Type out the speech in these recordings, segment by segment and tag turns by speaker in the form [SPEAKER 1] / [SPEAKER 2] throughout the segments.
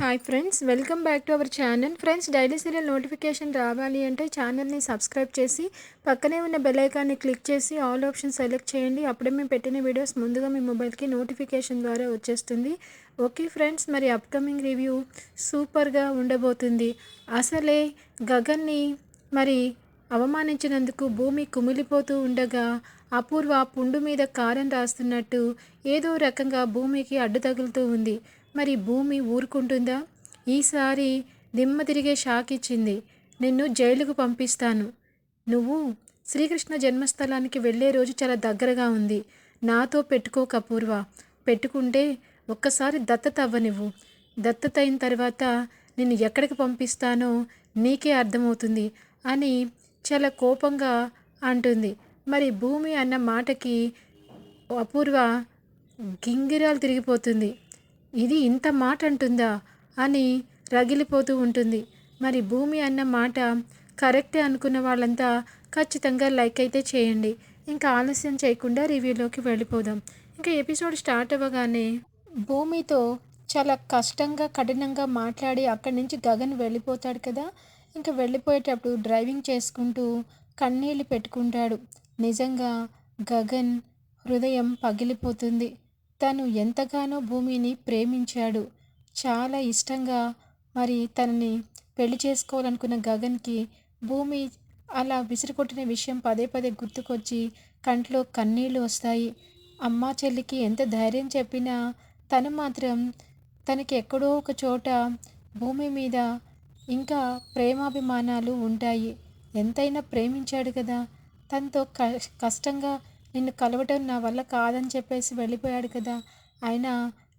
[SPEAKER 1] Hi friends welcome back to our channel friends daily serial notification రావాలి అంటే ఛానల్ని subscribe చేసి పక్కనే ఉన్న బెల్ ఐకాన్ని క్లిక్ చేసి ఆల్ ఆప్షన్ సెలెక్ట్ చేయండి. అప్పుడే మేము పెట్టిన వీడియోస్ ముందుగా మీ మొబైల్కి నోటిఫికేషన్ ద్వారా వచ్చేస్తుంది. ఓకే ఫ్రెండ్స్ మరి అప్కమింగ్ రివ్యూ సూపర్గా ఉండబోతుంది. అసలే గగన్ని మరి అవమానించినందుకు భూమి కుమిలిపోతూ ఉండగా అపూర్వ పుండు మీద కారం రాస్తున్నట్టు ఏదో రకంగా భూమికి అడ్డు తగులుతూ ఉంది. మరి భూమి ఊరుకుంటుందా? ఈసారి దిమ్మ తిరిగే షాక్ ఇచ్చింది. నిన్ను జైలుకు పంపిస్తాను. నువ్వు శ్రీకృష్ణ జన్మస్థలానికి వెళ్ళే రోజు చాలా దగ్గరగా ఉంది. నాతో పెట్టుకో కపూర్వ. పెట్టుకుంటే ఒక్కసారి దత్తత అవ్వనివ్వు. దత్తత అయిన తర్వాత నిన్ను ఎక్కడికి పంపిస్తానో నీకే అర్థమవుతుంది అని చాలా కోపంగా అంటుంది. మరి భూమి అన్న మాటకి అపూర్వ గింగిరాలు తిరిగిపోతుంది. ఇది ఇంత మాట అంటుందా అని రగిలిపోతూ ఉంటుంది. మరి భూమి అన్న మాట కరెక్టే అనుకున్న వాళ్ళంతా ఖచ్చితంగా లైక్ అయితే చేయండి. ఇంకా ఆలస్యం చేయకుండా రివ్యూలోకి వెళ్ళిపోదాం. ఇంకా ఎపిసోడ్ స్టార్ట్ అవ్వగానే భూమితో చాలా కష్టంగా కఠినంగా మాట్లాడి అక్కడి నుంచి గగన్ వెళ్ళిపోతాడు కదా? ఇంకా వెళ్ళిపోయేటప్పుడు డ్రైవింగ్ చేసుకుంటూ కన్నీళ్ళు పెట్టుకుంటాడు. నిజంగా గగన్ హృదయం పగిలిపోతుంది. తను ఎంతగానో భూమిని ప్రేమించాడు. చాలా ఇష్టంగా మరి తనని పెళ్ళి చేసుకోవాలనుకున్న గగన్కి భూమి అలా విసిరికొట్టిన విషయం పదే పదే గుర్తుకొచ్చి కంట్లో కన్నీళ్ళు వస్తాయి. అమ్మా చెల్లికి ఎంత ధైర్యం చెప్పినా తను మాత్రం తనకి ఎక్కడో ఒక చోట భూమి మీద ఇంకా ప్రేమాభిమానాలు ఉంటాయి. ఎంతైనా ప్రేమించాడు కదా. తనతో కష్టంగా నిన్ను కలవటం నా వల్ల కాదని చెప్పేసి వెళ్ళిపోయాడు కదా. అయినా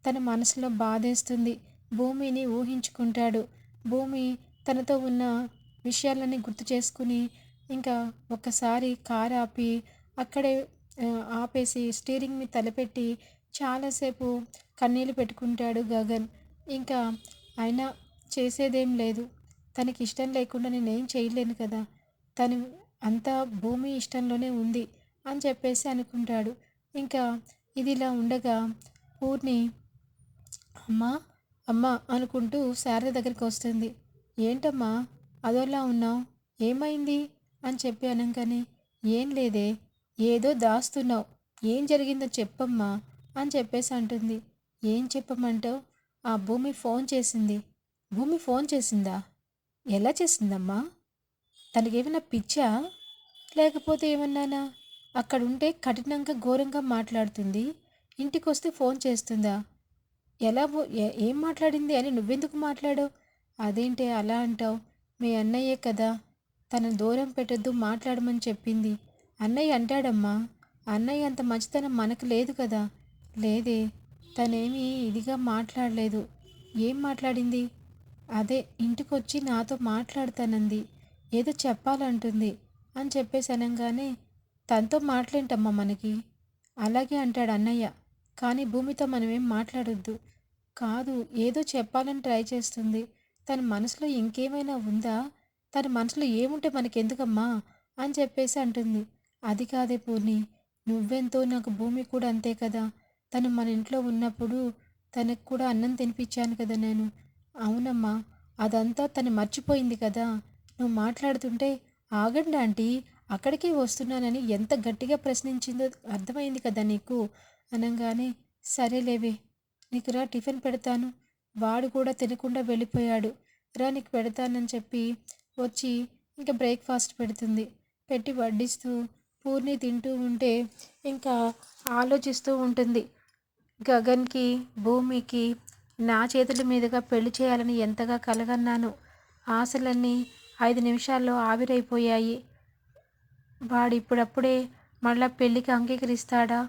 [SPEAKER 1] తన మనసులో బాధేస్తుంది. భూమిని ఊహించుకుంటాడు. భూమి తనతో ఉన్న విషయాలన్నీ గుర్తు చేసుకుని ఇంకా ఒకసారి కారు ఆపి అక్కడే ఆపేసి స్టీరింగ్ మీద తలపెట్టి చాలాసేపు కన్నీళ్ళు పెట్టుకుంటాడు గగన్. ఇంకా అయినా చేసేదేం లేదు. తనకి ఇష్టం లేకుండా నేనేం చేయలేను కదా. తను అంతా భూమి ఇష్టంలోనే ఉంది. అని చెప్పేసి అనుకుంటాడు. ఇంకా ఇది ఇలా ఉండగా పూర్ణి అమ్మా అమ్మా అనుకుంటూ శారద దగ్గరికి వస్తుంది. ఏంటమ్మా అదోలా ఉన్నావు? ఏమైంది? అని చెప్పి అనగానే ఏం లేదే ఏదో దాస్తున్నావు. ఏం జరిగిందో చెప్పమ్మా అని చెప్పేసి అంటుంది. ఏం చెప్పమంటావు? ఆ భూమి ఫోన్ చేసింది. భూమి ఫోన్ చేసిందా? ఎలా చేసిందమ్మా? తనకేమైనా పిచ్చా? లేకపోతే ఏమన్నానా? అక్కడ ఉంటే కఠినంగా ఘోరంగా మాట్లాడుతుంది. ఇంటికి వస్తే ఫోన్ చేస్తుందా? ఎలా ఏం మాట్లాడింది అని నువ్వెందుకు మాట్లాడావు? అదేంటి అలా అంటావు? మీ అన్నయ్యే కదా తనను దూరం పెట్టద్దు మాట్లాడమని చెప్పింది. అన్నయ్య అంటాడమ్మా అన్నయ్య అంత మంచితనం మనకు లేదు కదా. లేదే తనేమీ ఇదిగా మాట్లాడలేదు. ఏం మాట్లాడింది? అదే ఇంటికొచ్చి నాతో మాట్లాడతానంది. ఏదో చెప్పాలంటుంది అని చెప్పేసి అనగానే తనతో మాట్లాడటమ్మా మనకి. అలాగే అంటాడు అన్నయ్య. కానీ భూమితో మనమేం మాట్లాడొద్దు. కాదు ఏదో చెప్పాలని ట్రై చేస్తుంది. తన మనసులో ఇంకేమైనా ఉందా? తన మనసులో ఏముంటే మనకెందుకమ్మా? అని చెప్పేసి అంటుంది. అది కాదే పూర్ణి నువ్వెంతో నాకు భూమి కూడా అంతే కదా. తను మన ఇంట్లో ఉన్నప్పుడు తనకు కూడా అన్నం తినిపించాను కదా నేను. అవునమ్మా అదంతా తను మర్చిపోయింది కదా. నువ్వు మాట్లాడుతుంటే ఆగండి ఆంటీ అక్కడికి వస్తున్నానని ఎంత గట్టిగా ప్రశ్నించిందో అర్థమైంది కదా నీకు? అనగానే సరేలేవే నీకు రా టిఫిన్ పెడతాను. వాడు కూడా తినకుండా వెళ్ళిపోయాడు. రా నీకు పెడతానని చెప్పి వచ్చి ఇంకా బ్రేక్ఫాస్ట్ పెడుతుంది. పెట్టి వడ్డిస్తూ పూర్ణి తింటూ ఉంటే ఇంకా ఆలోచిస్తూ ఉంటుంది. గగన్కి భూమికి నా చేతుల మీదుగా పెళ్ళి చేయాలని ఎంతగా కలగన్నాను. ఆశలన్నీ ఐదు నిమిషాల్లో ఆవిరైపోయాయి. వాడు ఇప్పుడప్పుడే మళ్ళా పెళ్ళికి అంగీకరిస్తాడా?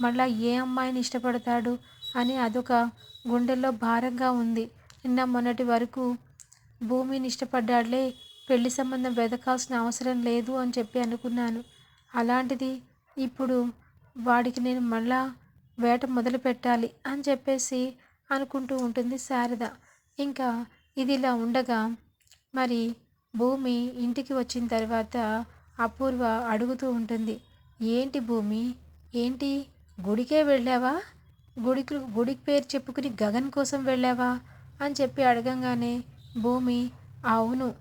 [SPEAKER 1] మళ్ళా ఏ అమ్మాయిని ఇష్టపడతాడు? అని అదొక గుండెల్లో భారంగా ఉంది. నిన్న మొన్నటి వరకు భూమిని ఇష్టపడ్డాడులే పెళ్ళి సంబంధం వెతకాల్సిన అవసరం లేదు అని చెప్పి అనుకున్నాను. అలాంటిది ఇప్పుడు వాడికి నేను మళ్ళా వేట మొదలు పెట్టాలి అని చెప్పేసి అనుకుంటూ ఉంటుంది శారద. ఇంకా ఇది ఇలా ఉండగా మరి భూమి ఇంటికి వచ్చిన తర్వాత అపూర్వ అడుగుతూ ఉంటుంది. ఏంటి భూమి? ఏంటి? గుడికే వెళ్ళావా? గుడికి గుడికి పేరు చెప్పుకుని గగన్ కోసం వెళ్ళావా? అని చెప్పి అడగంగానే భూమి అవును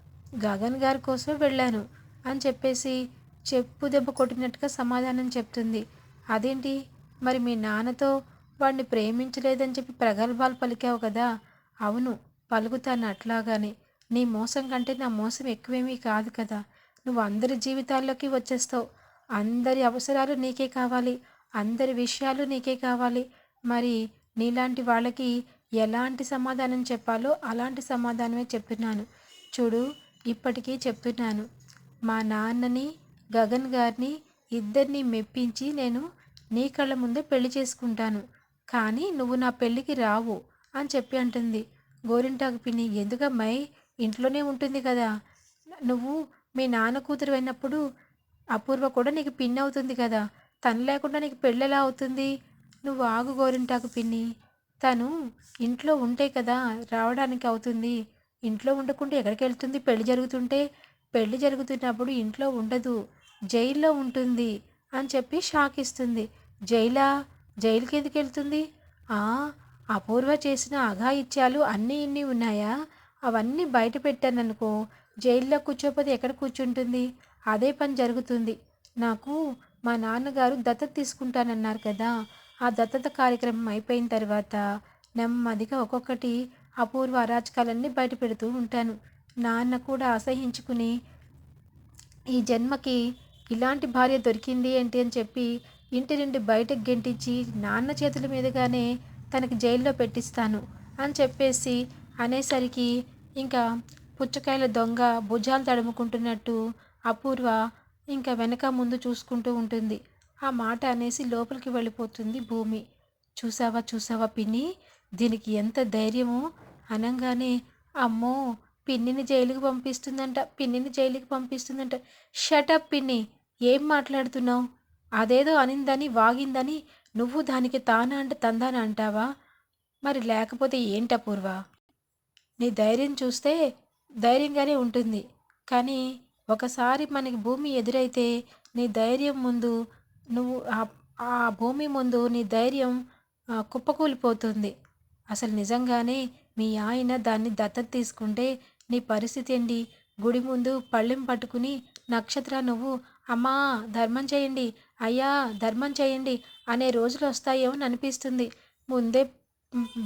[SPEAKER 1] గగన్ గారి కోసం వెళ్ళాను అని చెప్పేసి చెప్పు దెబ్బ కొట్టినట్టుగా సమాధానం చెప్తుంది. అదేంటి? మరి మీ నాన్నతో వాడిని ప్రేమించలేదని చెప్పి ప్రగల్భాలు పలికావు కదా? అవును పలుకుతాను అట్లాగానే. నీ మోసం కంటే నా మోసం ఎక్కువేమీ కాదు కదా. నువ్వు అందరి జీవితాల్లోకి వచ్చేస్తావు. అందరి అవసరాలు నీకే కావాలి. అందరి విషయాలు నీకే కావాలి. మరి నీలాంటి వాళ్ళకి ఎలాంటి సమాధానం చెప్పాలో అలాంటి సమాధానమే చెప్తున్నాను చూడు ఇప్పటికీ చెప్తున్నాను మా నాన్నని గగన్ గారిని ఇద్దరిని మెప్పించి నేను నీ కళ్ళ ముందే పెళ్ళి చేసుకుంటాను. కానీ నువ్వు నా పెళ్ళికి రావు అని చెప్పి అంటుంది. గోరింటాకు పిన్ని ఎందుకమ్మాయి? ఇంట్లోనే ఉంటుంది కదా. నువ్వు మీ నాన్న కూతురు అయినప్పుడు అపూర్వ కూడా నీకు పిన్ అవుతుంది కదా. తను లేకుండా నీకు పెళ్ళెలా అవుతుంది? నువ్వు ఆగు గోరింటాకు పిన్ని. తను ఇంట్లో ఉంటే కదా రావడానికి అవుతుంది. ఇంట్లో ఉండకుండా ఎక్కడికి వెళ్తుంది? పెళ్ళి జరుగుతుంటే పెళ్ళి జరుగుతున్నప్పుడు ఇంట్లో ఉండదు. జైల్లో ఉంటుంది అని చెప్పి షాక్ ఇస్తుంది. జైలా? జైలుకి ఎందుకు వెళ్తుంది? అపూర్వ చేసిన అఘాయిత్యాలు అన్నీ ఇన్ని ఉన్నాయా? అవన్నీ బయట పెట్టాననుకో జైల్లో కూర్చోపోతే ఎక్కడ కూర్చుంటుంది? అదే పని జరుగుతుంది. నాకు మా నాన్నగారు దత్తత తీసుకుంటానన్నారు కదా ఆ దత్తత కార్యక్రమం అయిపోయిన తర్వాత నెమ్మదిగా ఒక్కొక్కటి అపూర్వ అరాచకాలన్నీ బయట పెడుతూ ఉంటాను. నాన్న కూడా అసహించుకుని ఈ జన్మకి ఇలాంటి భార్య దొరికింది ఏంటి? అని చెప్పి ఇంటి నుండి బయటకు గెంటించి నాన్న చేతుల మీదుగానే తనకి జైల్లో పెట్టిస్తాను అని చెప్పేసి అనేసరికి ఇంకా పుచ్చకాయల దొంగ భుజాలు తడుముకుంటున్నట్టు అపూర్వ ఇంకా వెనక ముందు చూసుకుంటూ ఉంటుంది. ఆ మాట అనేసి లోపలికి వెళ్ళిపోతుంది భూమి. చూసావా చూసావా పిన్ని? దీనికి ఎంత ధైర్యమో అనగానే అమ్మో పిన్నిని జైలుకి పంపిస్తుందంట పిన్నిని జైలుకి పంపిస్తుందంట. షటప్ పిన్ని ఏం మాట్లాడుతున్నావు? అదేదో అనిందని వాగిందని నువ్వు దానికి తానా అంటే తందాన అంటావా? మరి లేకపోతే ఏంట పూర్వ నీ ధైర్యం చూస్తే ధైర్యంగానే ఉంటుంది. కానీ ఒకసారి మనకి భూమి ఎదురైతే నీ ధైర్యం ముందు నువ్వు ఆ భూమి ముందు నీ ధైర్యం కుప్పకూలిపోతుంది. అసలు నిజంగానే మీ ఆయన దాన్ని దత్తత తీసుకుంటే నీ పరిస్థితి ఏంటి? గుడి ముందు పళ్ళెం పట్టుకుని నక్షత్ర నువ్వు అమ్మా ధర్మం చేయండి అయ్యా ధర్మం చేయండి అనే రోజులు వస్తాయేమో అనిపిస్తుంది. ముందే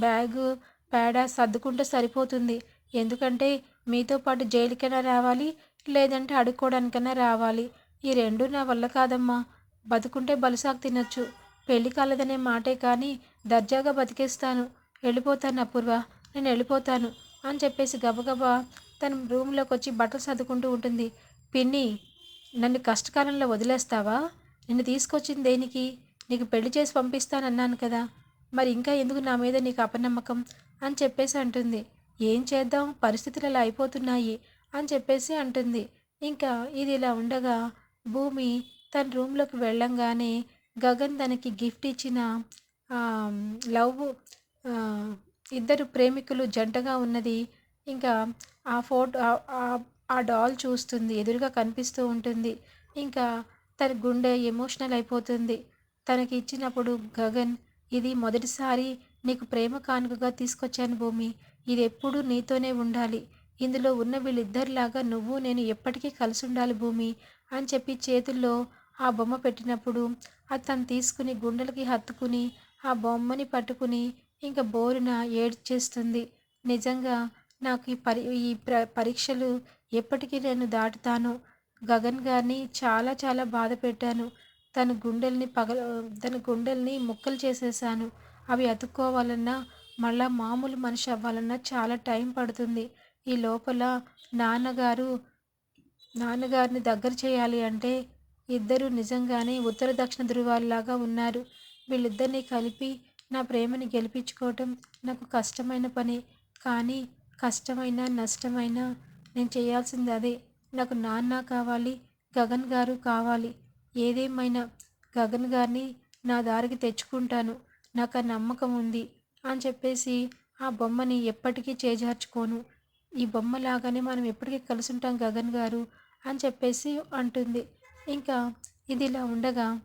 [SPEAKER 1] బ్యాగు పేడ సర్దుకుంటే సరిపోతుంది. ఎందుకంటే మీతో పాటు జైలుకైనా రావాలి లేదంటే అడుక్కోవడానికైనా రావాలి. ఈ రెండు నా వల్ల కాదమ్మా. బతుకుంటే బలుసాకు తినొచ్చు. పెళ్ళి కాలేదనే మాటే కానీ దర్జాగా బతికేస్తాను. వెళ్ళిపోతాను అపూర్వ. నేను వెళ్ళిపోతాను అని చెప్పేసి గబగబా తన రూమ్లోకి వచ్చి బట్టలు సర్దుకుంటూ ఉంటుంది. పిన్ని నన్ను కష్టకాలంలో వదిలేస్తావా? నిన్ను తీసుకొచ్చింది దేనికి? నీకు పెళ్ళి చేసి పంపిస్తానన్నాను కదా. మరి ఇంకా ఎందుకు నా మీద నీకు అపనమ్మకం? అని చెప్పేసి అంటుంది. ఏం చేద్దాం? పరిస్థితులు ఇలా అయిపోతున్నాయి? అని చెప్పేసి అంటుంది. ఇంకా ఇది ఇలా ఉండగా భూమి తన రూమ్లోకి వెళ్ళంగానే గగన్ తనకి గిఫ్ట్ ఇచ్చిన లవ్ ఇద్దరు ప్రేమికులు జంటగా ఉన్నది. ఇంకా ఆ ఫోటో ఆ డాల్ చూస్తుంది. ఎదురుగా కనిపిస్తూ ఉంటుంది. ఇంకా తన గుండె ఎమోషనల్ అయిపోతుంది. తనకి ఇచ్చినప్పుడు గగన్ ఇది మొదటిసారి నీకు ప్రేమ కానుకగా తీసుకొచ్చాను భూమి. ఇది ఎప్పుడూ నీతోనే ఉండాలి. ఇందులో ఉన్న వీళ్ళిద్దరిలాగా నువ్వు నేను ఎప్పటికీ కలిసి ఉండాలి భూమి అని చెప్పి చేతుల్లో ఆ బొమ్మ పెట్టినప్పుడు అది తను తీసుకుని గుండెలకి హత్తుకుని ఆ బొమ్మని పట్టుకుని ఇంకా బోరున ఏడ్చేస్తుంది. నిజంగా నాకు ఈ పరి ఈ ప్ర పరీక్షలు ఎప్పటికీ నేను దాటుతాను. గగన్ గారిని చాలా చాలా బాధ పెట్టాను. తన గుండెల్ని పగల తన గుండెల్ని ముక్కలు చేసేసాను అవి అతుక్కోవాలన్నా మళ్ళా మామూలు మనిషి అవ్వాలన్నా చాలా టైం పడుతుంది. ఈ లోపల నాన్నగారు నాన్నగారిని దగ్గర చేయాలి అంటే ఇద్దరు నిజంగానే ఉత్తర దక్షిణ ధృవాలలాగా ఉన్నారు. వీళ్ళిద్దరినీ కలిపి నా ప్రేమని గెలిపించుకోవటం నాకు కష్టమైన పని. కానీ కష్టమైన నష్టమైన నేను చేయాల్సింది అదే. నాకు నాన్న కావాలి గగన్ గారు కావాలి. ఏదేమైనా గగన్ గారిని నా దారికి తెచ్చుకుంటాను. నాకు ఆ నమ్మకం ఉంది. అని చెప్పేసి ఆ బొమ్మని ఎప్పటికీ చేజార్చుకోను. ఈ బొమ్మలాగానే మనం ఎప్పటికీ కలిసి ఉంటాం గగన్ గారు అని చెప్పేసి అంటుంది. ఇంకా ఇది ఇలా ఉండగా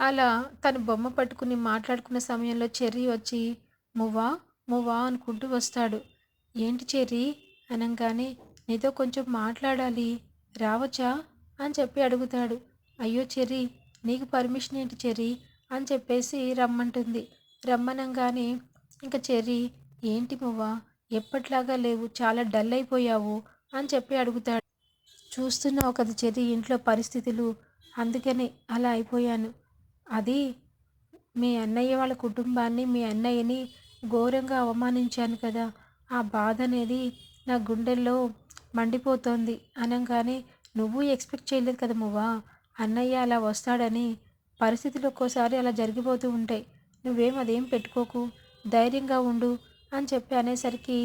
[SPEAKER 1] అలా తను బొమ్మ పట్టుకుని మాట్లాడుకున్న సమయంలో చెర్రీ వచ్చి మువ్వా మువ్వా అనుకుంటూ వస్తాడు. ఏంటి చెర్రీ? అనగానే నీతో కొంచెం మాట్లాడాలి. రావచ్చా? అని చెప్పి అడుగుతాడు. అయ్యో చెర్రీ నీకు పర్మిషన్ ఏంటి చెర్రీ? అని చెప్పేసి రమ్మంటుంది. రమ్మనంగానే ఇంకా చెర్రీ ఏంటి మువ్వా? ఎప్పట్లాగా లేవు? చాలా డల్ అయిపోయావు? అని చెప్పి అడుగుతాడు. చూస్తున్నావు కదా చెర్రీ ఇంట్లో పరిస్థితులు అందుకని అలా అయిపోయాను. అది మీ అన్నయ్య వాళ్ళ కుటుంబాన్ని మీ అన్నయ్యని ఘోరంగా అవమానించాను కదా. ఆ బాధ అనేది నా గుండెల్లో మండిపోతోంది. అనగానే నువ్వు ఎక్స్పెక్ట్ చేయలేదు కదా మువ్వా? అన్నయ్య అలా వస్తాడని పరిస్థితులు ఒక్కోసారి అలా జరిగిపోతూ ఉంటాయి. నువ్వేం అదేం పెట్టుకోకు. ధైర్యంగా ఉండు అని చెప్పి అనేసరికి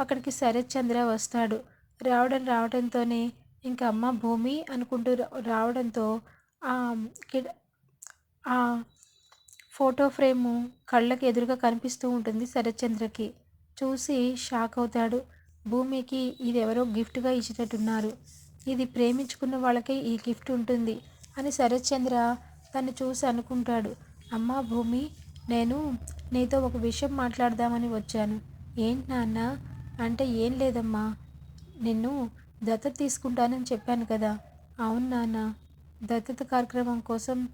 [SPEAKER 1] అక్కడికి శరత్ చంద్ర వస్తాడు. రావడం రావడంతోనే ఇంకా అమ్మ భూమి అనుకుంటూ రావడంతో ఆ ఫోటో ఫ్రేము కళ్ళకి ఎదురుగా కనిపిస్తూ ఉంటుంది శరత్చంద్రకి చూసి షాక్ అవుతాడు. భూమికి ఇది ఎవరో గిఫ్ట్గా ఇచ్చినట్టున్నారు ఇది ప్రేమించుకున్న వాళ్ళకే ఈ గిఫ్ట్ ఉంటుంది అని శరత్చంద్ర తను చూసి అనుకుంటాడు. అమ్మ భూమి నేను నీతో ఒక విషయం మాట్లాడదామని వచ్చాను. ఏంటి నాన్న? అంటే ఏం లేదమ్మా. నిన్ను దత్తత తీసుకుంటానని చెప్పాను కదా. అవును నాన్న. దత్తత కార్యక్రమం కోసం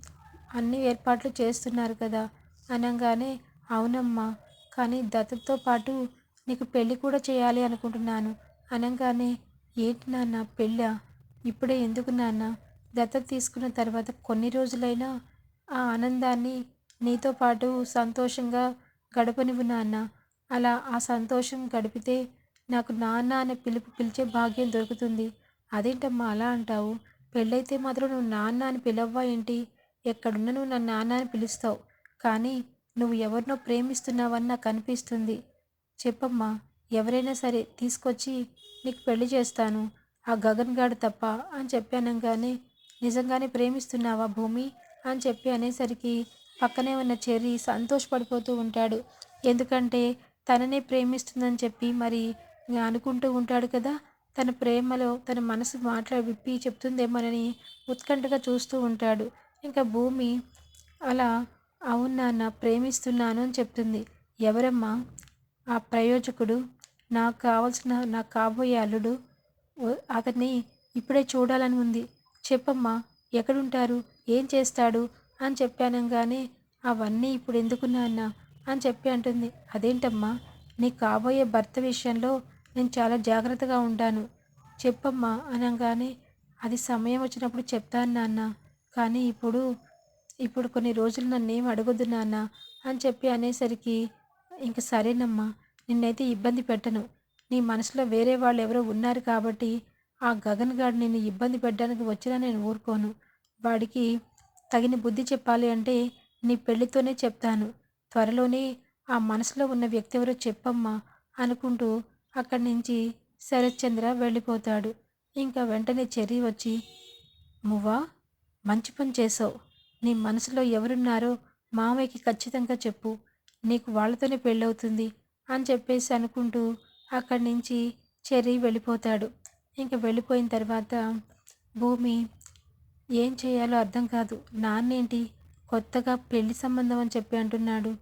[SPEAKER 1] అన్ని ఏర్పాట్లు చేస్తున్నారు కదా. అనగానే అవునమ్మా. కానీ దత్తతో పాటు నీకు పెళ్ళి కూడా చేయాలి అనుకుంటున్నాను. అనగానే ఏంటి నాన్న పెళ్ళా? ఇప్పుడే ఎందుకు నాన్న? దత్తత తీసుకున్న తర్వాత కొన్ని రోజులైనా ఆ ఆనందాన్ని నీతో పాటు సంతోషంగా గడపనివ్వు నాన్న. అలా ఆ సంతోషం గడిపితే నాకు నాన్న అనే పిలుపు పిలిచే భాగ్యం దొరుకుతుంది. అదేంటమ్మా అలా అంటావు? పెళ్ళైతే మాత్రం నువ్వు నాన్న అని పిలవ్వా ఏంటి? ఎక్కడున్నా నువ్వు నన్ను నాన్న అని పిలుస్తావు. కానీ నువ్వు ఎవరినో ప్రేమిస్తున్నావని నాకు అనిపిస్తుంది. చెప్పమ్మా ఎవరైనా సరే తీసుకొచ్చి నీకు పెళ్ళి చేస్తాను. ఆ గగన్ గాడు తప్ప అని చెప్పానంగానే నిజంగానే ప్రేమిస్తున్నావా భూమి? అని చెప్పి అనేసరికి పక్కనే ఉన్న చెర్రీ సంతోషపడిపోతూ ఉంటాడు. ఎందుకంటే తననే ప్రేమిస్తుందని చెప్పి మరి అనుకుంటూ ఉంటాడు కదా. తన ప్రేమలో తన మనసు మాట్లాడి విప్పి చెప్తుందేమోనని ఉత్కంఠగా చూస్తూ ఉంటాడు. ఇంకా భూమి అలా అవును నాన్న ప్రేమిస్తున్నాను అని చెప్తుంది. ఎవరమ్మా? ఆ ప్రయోజకుడు? నాకు కావాల్సిన నాకు కాబోయే అల్లుడు? అతన్ని ఇప్పుడే చూడాలని ఉంది. చెప్పమ్మా ఎక్కడుంటారు? ఏం చేస్తాడు? అని చెప్పానంగానే అవన్నీ ఇప్పుడు ఎందుకు నాన్న? అని చెప్పి అంటుంది. అదేంటమ్మా నీ కాబోయే భర్త విషయంలో నేను చాలా జాగ్రత్తగా ఉంటాను చెప్పమ్మా అనగానే అది సమయం వచ్చినప్పుడు చెప్తాను నాన్న. కానీ ఇప్పుడు ఇప్పుడు కొన్ని రోజులు నన్ను ఏం అడగొద్దు నాన్న అని చెప్పి అనేసరికి ఇంక సరేనమ్మా నిన్నైతే ఇబ్బంది పెట్టను. నీ మనసులో వేరే వాళ్ళు ఎవరో ఉన్నారు కాబట్టి ఆ గగన్ గారు నిన్ను ఇబ్బంది పెట్టడానికి వచ్చినా నేను ఊరుకోను. వాడికి తగిన బుద్ధి చెప్పాలి అంటే నీ పెళ్ళితోనే చెప్తాను. త్వరలోనే ఆ మనసులో ఉన్న వ్యక్తి ఎవరో చెప్పమ్మా అనుకుంటూ అక్కడి నుంచి శరత్చంద్ర వెళ్ళిపోతాడు. ఇంకా వెంటనే చెర్రి వచ్చి మువ్వా మంచి పని చేసావు నీ మనసులో ఎవరున్నారో మామయ్యకి ఖచ్చితంగా చెప్పు. నీకు వాళ్ళతోనే పెళ్ళవుతుంది అని చెప్పేసి అనుకుంటూ అక్కడి నుంచి చెర్రీ వెళ్ళిపోతాడు. ఇంకా వెళ్ళిపోయిన తర్వాత భూమి ఏం చేయాలో అర్థం కాదు. నాన్నేంటి? కొత్తగా పెళ్ళి సంబంధం అని చెప్పి అంటున్నాడు.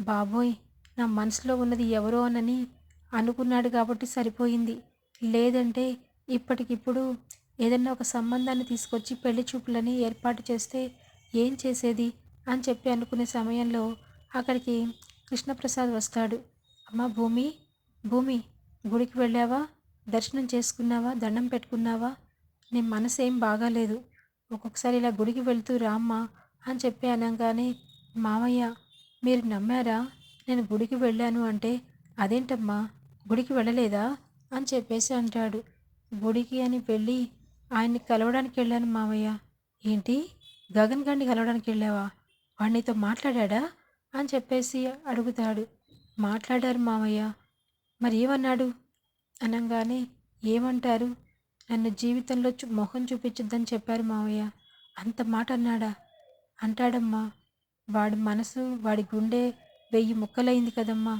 [SPEAKER 1] బాబోయ్ నా మనసులో ఉన్నది ఎవరో అనని అనుకున్నాడు కాబట్టి సరిపోయింది. లేదంటే ఇప్పటికిప్పుడు ఏదన్నా ఒక సంబంధాన్ని తీసుకొచ్చి పెళ్ళి చూపులని ఏర్పాటు చేస్తే ఏం చేసేది అని చెప్పి అనుకునే సమయంలో అక్కడికి కృష్ణప్రసాద్ వస్తాడు. అమ్మ భూమి భూమి గుడికి వెళ్ళావా? దర్శనం చేసుకున్నావా? దండం పెట్టుకున్నావా? నీ మనసు ఏం బాగాలేదు. ఒక్కొక్కసారి ఇలా గుడికి వెళ్తూ రామ్మా అని చెప్పి అనగానే మామయ్య మీరు నమ్మారా? నేను గుడికి వెళ్ళాను అంటే అదేంటమ్మా? గుడికి వెళ్ళలేదా? అని చెప్పేసి అంటాడు. గుడికి అని వెళ్ళి ఆయన్ని కలవడానికి వెళ్ళాను మామయ్య ఏంటి? గగన్ గారిని కలవడానికి వెళ్ళావా? వాడినితో మాట్లాడా అని చెప్పేసి అడుగుతాడు. మాట్లాడారు మామయ్య మరి ఏమన్నాడు? అనగానే ఏమంటారు? నన్ను జీవితంలో మొహం చూపించొద్దని చెప్పారు మావయ్య. అంత మాట అన్నాడా? అంటాడమ్మా. వాడి మనసు వాడి గుండె వెయ్యి ముక్కలైంది కదమ్మా.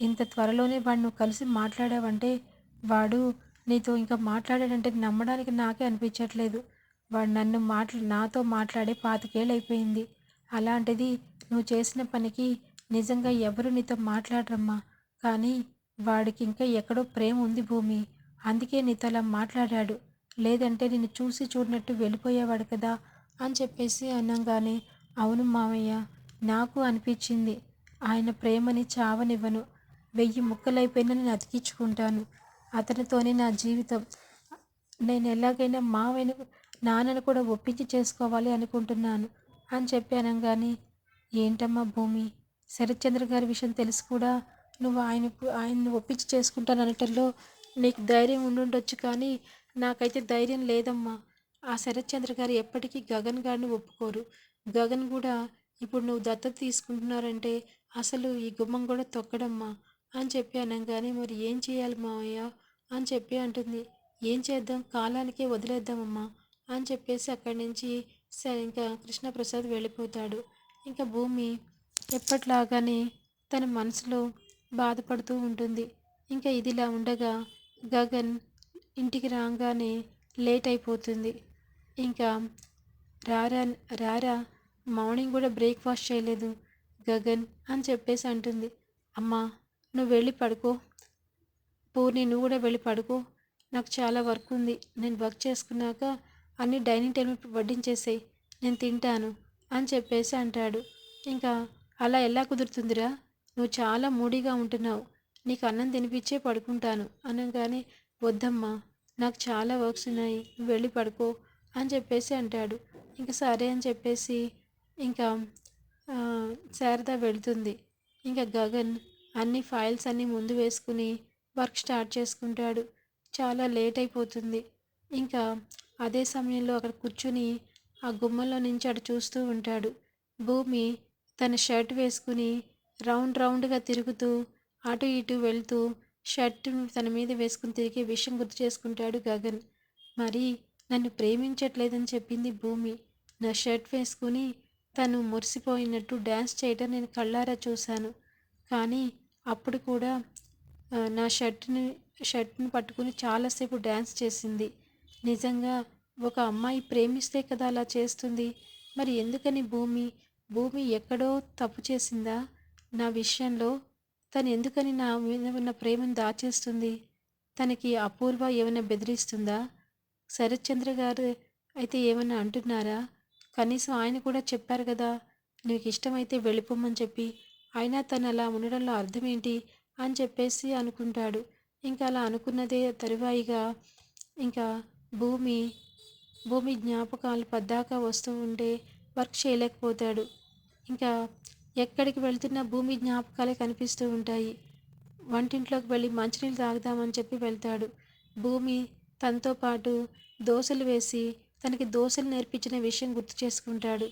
[SPEAKER 1] ఇంత త్వరలోనే వాడు నువ్వు కలిసి మాట్లాడావంటే వాడు నీతో ఇంకా మాట్లాడాడంటే నమ్మడానికి నాకే అనిపించట్లేదు. వాడు నన్ను మాట్లా నాతో మాట్లాడే పాతికేళ్ళు అయిపోయింది అలాంటిది నువ్వు చేసిన పనికి నిజంగా ఎవరు నీతో మాట్లాడరమ్మా.
[SPEAKER 2] కానీ వాడికి ఇంకా ఎక్కడో ప్రేమ ఉంది భూమి. అందుకే నీతో అలా మాట్లాడాడు. లేదంటే నిన్ను చూసి చూడనట్టు వెళ్ళిపోయేవాడు కదా అని చెప్పేసి అనగానే అవును మామయ్య నాకు అనిపించింది. ఆయన ప్రేమని చావనివ్వను. వెయ్యి ముక్కలైపోయినా నేను అతికించుకుంటాను. అతనితోనే నా జీవితం. నేను ఎలాగైనా మావైన నాన్నను కూడా ఒప్పించి చేసుకోవాలి అనుకుంటున్నాను అని చెప్పి అనగానే ఏంటమ్మా భూమి? శరత్చంద్ర గారి విషయం తెలిసి కూడా నువ్వు ఆయన ఆయన్ని ఒప్పించి చేసుకుంటాను అనటంలో నీకు ధైర్యం ఉండుండొచ్చు కానీ నాకైతే ధైర్యం లేదమ్మా. ఆ శరత్చంద్ర గారు ఎప్పటికీ గగన్ గారిని ఒప్పుకోరు. గగన్ కూడా ఇప్పుడు నువ్వు దత్తత తీసుకుంటున్నారంటే అసలు ఈ గుమ్మం కూడా తొక్కడమ్మా అని చెప్పి అనగానే మరి ఏం చేయాలి మావయ్య? అని చెప్పి అంటుంది. ఏం చేద్దాం? కాలానికే వదిలేద్దామమ్మా అని చెప్పేసి అక్కడి నుంచి సరే ఇంకా కృష్ణప్రసాద్ వెళ్ళిపోతాడు. ఇంకా భూమి ఎప్పట్లాగానే తన మనసులో బాధపడుతూ ఉంటుంది. ఇంకా ఇదిలా ఉండగా గగన్ ఇంటికి రాగానే లేట్ అయిపోతుంది. ఇంకా రారా రారా మార్నింగ్ కూడా బ్రేక్ఫాస్ట్ చేయలేదు గగన్ అని చెప్పేసి అంటుంది. అమ్మా నువ్వు వెళ్ళి పడుకో. పూర్ణి నువ్వు కూడా వెళ్ళి పడుకో. నాకు చాలా వర్క్ ఉంది. నేను వర్క్ చేసుకున్నాక అన్ని డైనింగ్ టేబుల్ వడ్డించేసేయి. నేను తింటాను అని చెప్పేసి అంటాడు. ఇంకా అలా ఎలా కుదురుతుందిరా? నువ్వు చాలా మూడీగా ఉంటున్నావు. నీకు అన్నం తినిపించే పడుకుంటాను. అనగానే వద్దమ్మా నాకు చాలా వర్క్స్ ఉన్నాయి. వెళ్ళి పడుకో అని చెప్పేసి అంటాడు. ఇంకా సరే అని చెప్పేసి ఇంకా శారద వెళుతుంది. ఇంకా గగన్ అన్ని ఫైల్స్ అన్నీ ముందు వేసుకుని వర్క్ స్టార్ట్ చేసుకుంటాడు. చాలా లేట్ అయిపోతుంది. ఇంకా అదే సమయంలో అక్కడ కూర్చుని ఆ గుమ్మలో నుంచి అటు చూస్తూ ఉంటాడు. భూమి తన షర్ట్ వేసుకుని రౌండ్ రౌండ్గా తిరుగుతూ అటు ఇటు వెళ్తూ షర్ట్ తన మీద వేసుకుని తిరిగే విషయం గుర్తు చేసుకుంటాడు గగన్. మరి నన్ను ప్రేమించట్లేదని చెప్పింది భూమి. నా షర్ట్ వేసుకుని తను మురిసిపోయినట్టు డ్యాన్స్ చేయడం నేను కళ్ళారా చూశాను. కానీ అప్పుడు కూడా నా షర్ట్ని షర్ట్ని పట్టుకుని చాలాసేపు డ్యాన్స్ చేసింది. నిజంగా ఒక అమ్మాయి ప్రేమిస్తే కదా అలా చేస్తుంది. మరి ఎందుకని భూమి? భూమి ఎక్కడో తప్పు చేసిందా? నా విషయంలో తను ఎందుకని నా మీద ఉన్న ప్రేమను దాచేస్తుంది? తనకి అపూర్వ ఏమైనా బెదిరిస్తుందా? శరత్చంద్ర గారు అయితే ఏమైనా అంటున్నారా? కనీసం ఆయన కూడా చెప్పారు కదా నీకు ఇష్టమైతే వెళ్ళిపోమని చెప్పి. అయినా తను అలా ఉండడంలో అర్థం ఏంటి అని చెప్పేసి అనుకుంటాడు. ఇంకా అలా అనుకున్నదే తరువాయిగా ఇంకా భూమి భూమి జ్ఞాపకాలు పద్దాకా వస్తూ ఉంటే వర్క్ చేయలేకపోతాడు. ఇంకా ఎక్కడికి వెళ్తున్నా భూమి జ్ఞాపకాలే కనిపిస్తూ ఉంటాయి. వంటింట్లోకి వెళ్ళి మంచినీళ్ళు తాగుదామని చెప్పి వెళ్తాడు. భూమి తనతో పాటు దోశలు వేసి తనకి దోశలు నేర్పించిన విషయం గుర్తు చేసుకుంటాడు.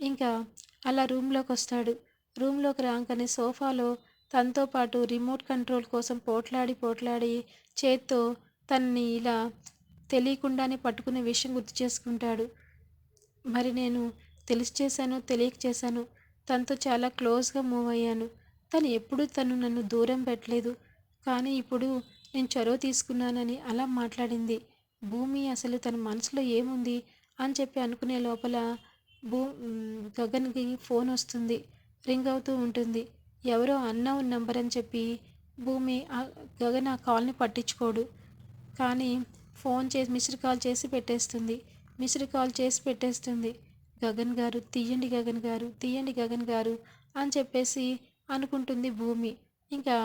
[SPEAKER 2] ఇంకా అలా రూమ్లోకి వస్తాడు. రూమ్లోకి రాగానే సోఫాలో తనతో పాటు రిమోట్ కంట్రోల్ కోసం పోట్లాడి పోట్లాడి చేత్తో తనని ఇలా తెలియకుండానే పట్టుకునే విషయం గుర్తు చేసుకుంటాడు. మరి నేను తెలిసి చేశాను తెలియక చేశాను. తనతో చాలా క్లోజ్గా మూవ్ అయ్యాను. తను ఎప్పుడూ తను నన్ను దూరం పెట్టలేదు. కానీ ఇప్పుడు నేను చొరవ తీసుకున్నానని అలా మాట్లాడింది. భూమి అసలు తన మనసులో ఏముంది? అని చెప్పి అనుకునే లోపల భూ గగన్కి ఫోన్ వస్తుంది. రింగ్ అవుతూ ఉంటుంది. ఎవరో అన్నౌన్ నంబర్ అని చెప్పి భూమి గగన్ ఆ కాల్ని పట్టించుకోడు. కానీ ఫోన్ చేసి మిస్డ్ కాల్ చేసి పెట్టేస్తుంది. మిస్డ్ కాల్ చేసి పెట్టేస్తుంది. గగన్ గారు తీయండి గగన్ గారు తీయండి గగన్ గారు అని చెప్పేసి అనుకుంటుంది భూమి. ఇంకా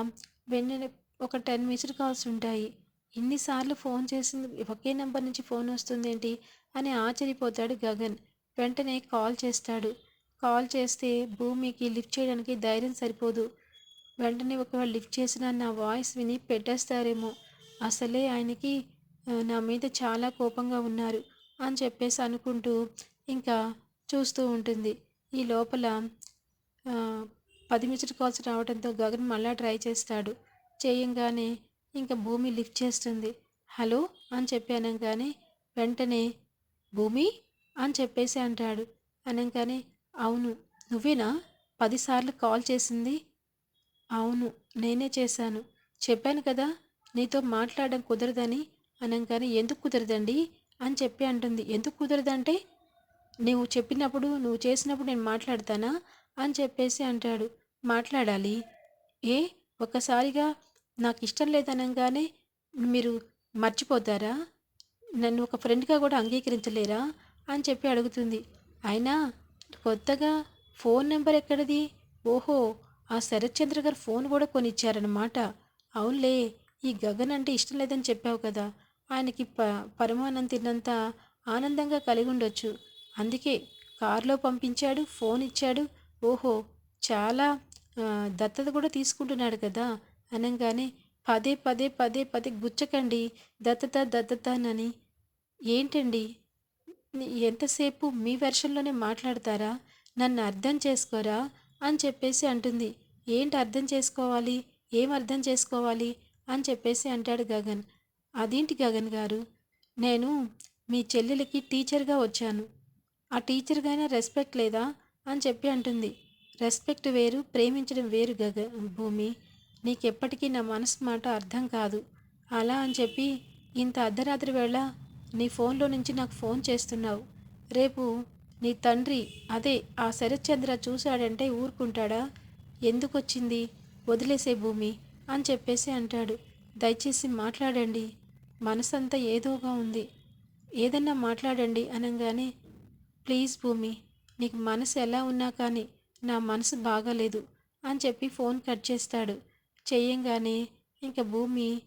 [SPEAKER 2] వెన్నెల ఒక టెన్ మిస్డ్ కాల్స్ ఉంటాయి. ఇన్నిసార్లు ఫోన్ చేసింది ఒకే నెంబర్ నుంచి ఫోన్ వస్తుంది ఏంటి అని ఆశ్చర్యపోతాడు గగన్. వెంటనే కాల్ చేస్తాడు. కాల్ చేస్తే భూమికి లిఫ్ట్ చేయడానికి ధైర్యం సరిపోదు. వెంటనే ఒకవేళ లిఫ్ట్ చేసినా నా వాయిస్ విని పెట్టేస్తారేమో. అసలే ఆయనకి నా మీద చాలా కోపంగా ఉన్నారు అని చెప్పేసి అనుకుంటూ ఇంకా చూస్తూ ఉంటుంది. ఈ లోపల పది మిస్డ్ కాల్స్ రావడంతో గగన్ మళ్ళా ట్రై చేస్తాడు. చేయంగానే ఇంకా భూమి లిఫ్ట్ చేస్తుంది. హలో? అని చెప్పి అనగానే వెంటనే భూమి? అని చెప్పేసి అంటాడు. అనగానే అవును నువ్వేనా? పదిసార్లు కాల్ చేసింది? అవును నేనే చేశాను. చెప్పాను కదా నీతో మాట్లాడడం కుదరదని. అనగానే ఎందుకు కుదరదండి? అని చెప్పి అంటుంది. ఎందుకు కుదరదంటే నువ్వు చెప్పినప్పుడు నువ్వు చేసినప్పుడు నేను మాట్లాడతానా? అని చెప్పేసి అంటాడు. మాట్లాడాలి. ఏ? ఒక్కసారిగా? నాకు ఇష్టం లేదనగానే మీరు మర్చిపోతారా? నన్ను ఒక ఫ్రెండ్గా కూడా అంగీకరించలేరా? అని చెప్పి అడుగుతుంది. అయినా కొత్తగా ఫోన్ నెంబర్ ఎక్కడిది? ఓహో ఆ శరత్చంద్ర గారు ఫోన్ కూడా కొనిచ్చారనమాట అవునులే ఈ గగన్ అంటే ఇష్టం లేదని చెప్పావు కదా ఆయనకి ప పరమాన్నం తిన్నంత ఆనందంగా కలిగి ఉండొచ్చు. అందుకే కారులో పంపించాడు ఫోన్ ఇచ్చాడు. ఓహో చాలా దత్తత కూడా తీసుకుంటున్నాడు కదా? అనగానే పదే పదే పదే పదే గుచ్చకండి. దత్తత దత్తత అని ఏంటండి? ఎంతసేపు మీ వెర్షన్లోనే మాట్లాడతారా? నన్ను అర్థం చేసుకోరా? అని చెప్పేసి అంటుంది. ఏంటి అర్థం చేసుకోవాలి? ఏం అర్థం చేసుకోవాలి? అని చెప్పేసి అంటాడు గగన్. అదేంటి గగన్ గారు? నేను మీ చెల్లెలకి టీచర్గా వచ్చాను. ఆ టీచర్కైనా రెస్పెక్ట్ లేదా అని చెప్పి అంటుంది. రెస్పెక్ట్ వేరు ప్రేమించడం వేరు గగ భూమి. నీకెప్పటికీ నా మనసు మాట అర్థం కాదు. అలా అని చెప్పి ఇంత అర్ధరాత్రి వేళ నీ ఫోన్లో నుంచి నాకు ఫోన్ చేస్తున్నావు. రేపు నీ తండ్రి అదే ఆ శరత్చంద్ర చూశాడంటే ఊరుకుంటాడా? ఎందుకు వచ్చింది వదిలేసే భూమి అని చెప్పేసి అంటాడు. దయచేసి మాట్లాడండి. మనసంతా ఏదోగా ఉంది. ఏదన్నా మాట్లాడండి అనగానే ప్లీజ్ భూమి నీకు మనసు ఎలా ఉన్నా కానీ నా మనసు బాగాలేదు అని చెప్పి ఫోన్ కట్ చేస్తాడు. చెయ్యంగానే ఇంకా భూమి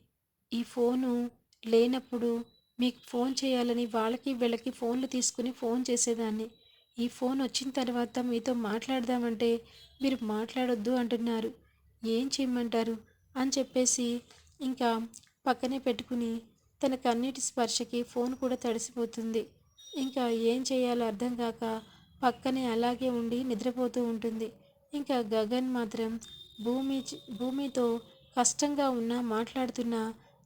[SPEAKER 2] ఈ ఫోను లేనప్పుడు మీకు ఫోన్ చేయాలని వాళ్ళకి వీళ్ళకి ఫోన్లు తీసుకుని ఫోన్ చేసేదాన్ని. ఈ ఫోన్ వచ్చిన తర్వాత మీతో మాట్లాడదామంటే మీరు మాట్లాడొద్దు అంటున్నారు. ఏం చేయమంటారు? అని చెప్పేసి ఇంకా పక్కనే పెట్టుకుని తన కన్నీటి స్పర్శకి ఫోన్ కూడా తడిసిపోతుంది. ఇంకా ఏం చేయాలో అర్థం కాక పక్కనే అలాగే ఉండి నిద్రపోతూ ఉంటుంది. ఇంకా గగన్ మాత్రం భూమి భూమితో కష్టంగా ఉన్నా మాట్లాడుతున్నా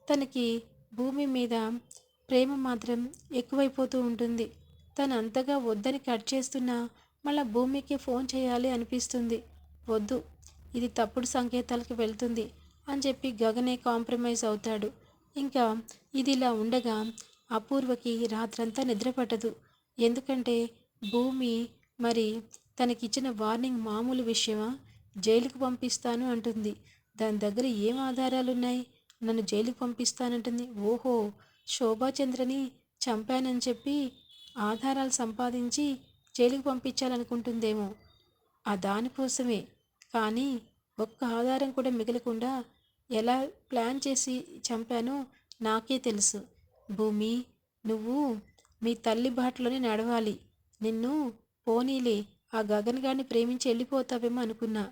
[SPEAKER 2] తనకి భూమి మీద ప్రేమ మాత్రం ఎక్కువైపోతూ ఉంటుంది. తను అంతగా వద్దని కట్ చేస్తున్నా మళ్ళా భూమికి ఫోన్ చేయాలి అనిపిస్తుంది. వద్దు ఇది తప్పుడు సంకేతాలకు వెళ్తుంది అని చెప్పి గగనే కాంప్రమైజ్ అవుతాడు. ఇంకా ఇది ఇలా ఉండగా అపూర్వకి రాత్రంతా నిద్రపట్టదు. ఎందుకంటే భూమి మరి తనకిచ్చిన వార్నింగ్ మామూలు విషయమా? జైలుకు పంపిస్తాను అంటుంది. దాని దగ్గర ఏం ఆధారాలు ఉన్నాయి నన్ను జైలుకు పంపిస్తానంటుంది. ఓహో శోభాచంద్రని చంపానని చెప్పి ఆధారాలు సంపాదించి జైలుకు పంపించాలనుకుంటుందేమో. ఆ దానికోసమే. కానీ ఒక్క ఆధారం కూడా మిగలకుండా ఎలా ప్లాన్ చేసి చంపానో నాకే తెలుసు. భూమి నువ్వు మీ తల్లి బాటలోనే నడవాలి. నిన్ను పోనీలే ఆ గగన్ గారిని ప్రేమించి వెళ్ళిపోతావేమో అనుకున్నా.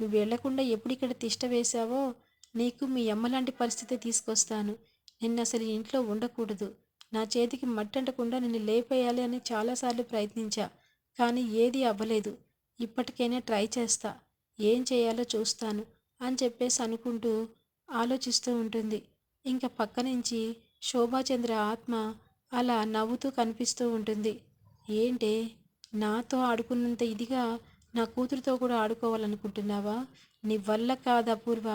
[SPEAKER 2] నువ్వు వెళ్ళకుండా ఎప్పుడు ఇక్కడ తిష్ట వేశావో నీకు మీ అమ్మలాంటి పరిస్థితి తీసుకొస్తాను. నిన్ను అసలు ఇంట్లో ఉండకూడదు. నా చేతికి మట్టంటకుండా నిన్ను లేపేయాలి అని చాలాసార్లు ప్రయత్నించా కానీ ఏది అవ్వలేదు. ఇప్పటికైనా ట్రై చేస్తా ఏం చేయాలో చూస్తాను అని చెప్పేసి అనుకుంటూ ఆలోచిస్తూ ఉంటుంది. ఇంకా పక్క నుంచి శోభాచంద్ర ఆత్మ అలా నవ్వుతూ కనిపిస్తూ ఉంటుంది. ఏంటే? నాతో ఆడుకున్నంత ఇదిగా నా కూతురుతో కూడా ఆడుకోవాలనుకుంటున్నావా? నీ వల్ల కాదు అపూర్వ.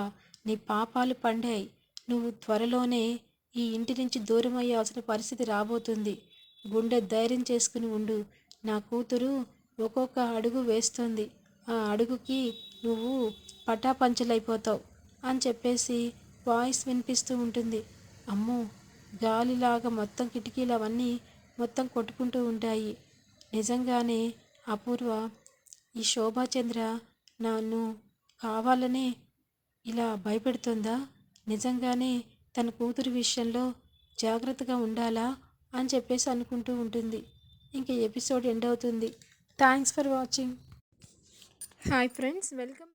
[SPEAKER 2] నీ పాపాలు పండాయి. నువ్వు త్వరలోనే ఈ ఇంటి నుంచి దూరం అయ్యాల్సిన పరిస్థితి రాబోతుంది. గుండె ధైర్యం చేసుకుని ఉండు. నా కూతురు ఒక్కొక్క అడుగు వేస్తుంది. ఆ అడుగుకి నువ్వు పటాపంచలైపోతావు అని చెప్పేసి వాయిస్ వినిపిస్తూ ఉంటుంది. అమ్మో! గాలిలాగా మొత్తం కిటికీలు అవన్నీ మొత్తం కొట్టుకుంటూ ఉంటాయి. నిజంగానే అపూర్వ ఈ శోభాచంద్ర నన్ను కావాలనే ఇలా భయపెడుతుందా? నిజంగానే తన కూతురు విషయంలో జాగ్రత్తగా ఉండాలా అని చెప్పేసి అనుకుంటూ ఉంటుంది. ఇంకా ఎపిసోడ్ ఎండ్ అవుతుంది. Thanks for watching.
[SPEAKER 1] Hi friends welcome